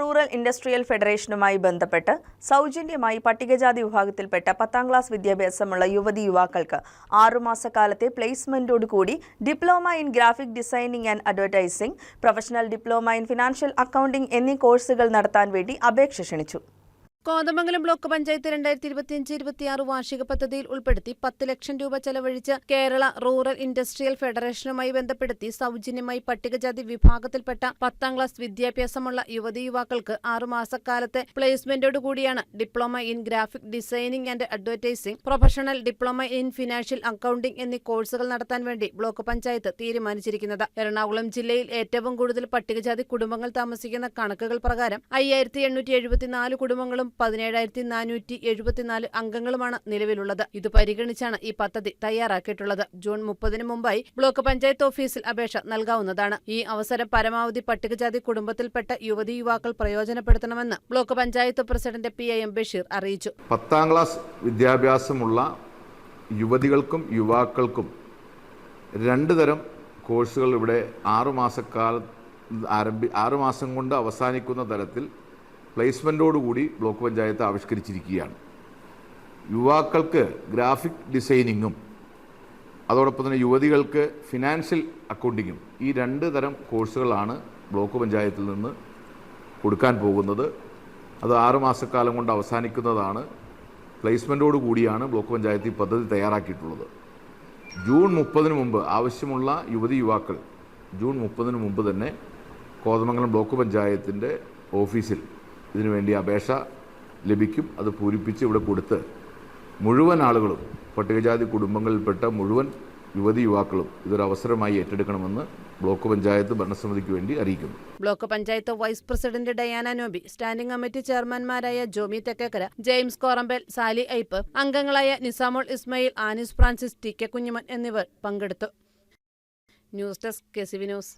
Rural industrial ഫെഡറേഷനുമായി ബന്ധപ്പെട്ട് സൗജന്യമായി പട്ടികജാതി വിഭാഗത്തിൽപ്പെട്ട പത്താം ക്ലാസ് വിദ്യാഭ്യാസമുള്ള യുവതി യുവാക്കൾക്ക് ആറുമാസക്കാലത്തെ പ്ലേസ്മെന്റോടുകൂടി diploma in graphic designing and advertising professional diploma in financial accounting എന്നീ കോഴ്സുകൾ നടത്താൻ വേണ്ടി അപേക്ഷ ക്ഷണിച്ചു. കോതമംഗലം ബ്ലോക്ക് പഞ്ചായത്ത് രണ്ടായിരത്തി ഇരുപത്തിയഞ്ച് ഇരുപത്തിയാറ് വാർഷിക പദ്ധതിയിൽ ഉൾപ്പെടുത്തി പത്ത് ലക്ഷം രൂപ ചെലവഴിച്ച് കേരള റൂറൽ ഇൻഡസ്ട്രിയൽ ഫെഡറേഷനുമായി ബന്ധപ്പെടുത്തി സൗജന്യമായി പട്ടികജാതി വിഭാഗത്തിൽപ്പെട്ട പത്താം ക്ലാസ് വിദ്യാഭ്യാസമുള്ള യുവതി യുവാക്കൾക്ക് ആറുമാസക്കാലത്തെ പ്ലേസ്മെന്റോടുകൂടിയാണ് diploma in graphic designing and advertising professional diploma in financial accounting എന്നീ കോഴ്സുകൾ നടത്താൻ വേണ്ടി ബ്ലോക്ക് പഞ്ചായത്ത് തീരുമാനിച്ചിരിക്കുന്നത്. എറണാകുളം ജില്ലയിൽ ഏറ്റവും കൂടുതൽ പട്ടികജാതി കുടുംബങ്ങൾ താമസിക്കുന്ന കണക്കുകൾ പ്രകാരം അയ്യായിരത്തി കുടുംബങ്ങളും പതിനേഴായിരത്തി നാനൂറ്റി എഴുപത്തിനാല് അംഗങ്ങളുമാണ് നിലവിലുള്ളത്. ഇത് പരിഗണിച്ചാണ് ഈ പദ്ധതി തയ്യാറാക്കിയിട്ടുള്ളത്. ജൂൺ മുപ്പതിന് മുമ്പായി ബ്ലോക്ക് പഞ്ചായത്ത് ഓഫീസിൽ അപേക്ഷ നൽകാവുന്നതാണ്. ഈ അവസരം പരമാവധി പട്ടികജാതി കുടുംബത്തിൽപ്പെട്ട യുവതി യുവാക്കൾ പ്രയോജനപ്പെടുത്തണമെന്ന് block panchayat president P A Basheer അറിയിച്ചു. പത്താം ക്ലാസ് വിദ്യാഭ്യാസമുള്ള യുവതികൾക്കും യുവാക്കൾക്കും രണ്ട് തരം കോഴ്സുകൾ ഇവിടെ ആറുമാസക്കാല ആരംഭി ആറുമാസം കൊണ്ട് അവസാനിക്കുന്ന തരത്തിൽ പ്ലേസ്മെന്റോടുകൂടി ബ്ലോക്ക് പഞ്ചായത്ത് ആവിഷ്കരിച്ചിരിക്കുകയാണ്. യുവാക്കൾക്ക് ഗ്രാഫിക് ഡിസൈനിങ്ങും അതോടൊപ്പം തന്നെ യുവതികൾക്ക് ഫിനാൻഷ്യൽ അക്കൗണ്ടിങ്ങും ഈ രണ്ട് തരം കോഴ്സുകളാണ് ബ്ലോക്ക് പഞ്ചായത്തിൽ നിന്ന് കൊടുക്കാൻ പോകുന്നത്. അത് ആറുമാസക്കാലം കൊണ്ട് അവസാനിക്കുന്നതാണ്. പ്ലേസ്മെന്റോട് കൂടിയാണ് ബ്ലോക്ക് പഞ്ചായത്ത് ഈ പദ്ധതി തയ്യാറാക്കിയിട്ടുള്ളത്. ജൂൺ മുപ്പതിന് മുമ്പ് ആവശ്യമുള്ള യുവതി യുവാക്കൾ ജൂൺ മുപ്പതിന് മുമ്പ് തന്നെ കോതമംഗലം ബ്ലോക്ക് പഞ്ചായത്തിന്റെ ഓഫീസിൽ ഇതിനുവേണ്ടി അപേക്ഷ ലഭിക്കും. അത് പൂരിപ്പിച്ച് ഇവിടെ കൊടുത്ത് മുഴുവൻ ആളുകളും പട്ടികജാതി കുടുംബങ്ങളിൽപ്പെട്ട മുഴുവൻ യുവതി യുവാക്കളും ഇതൊരു അവസരമായി ഏറ്റെടുക്കണമെന്ന് ബ്ലോക്ക് പഞ്ചായത്ത് ഭരണസമിതിക്ക് വേണ്ടി അറിയിക്കുന്നു. Block panchayat vice president Diana Nobi standing committee ചെയർമാൻമാരായ Jomy Thekkekara James Korambal Sally Ipe അംഗങ്ങളായ Nisamol Ismail Annis Francis T K Kunjuman എന്നിവർ പങ്കെടുത്തു. News desk K C V news.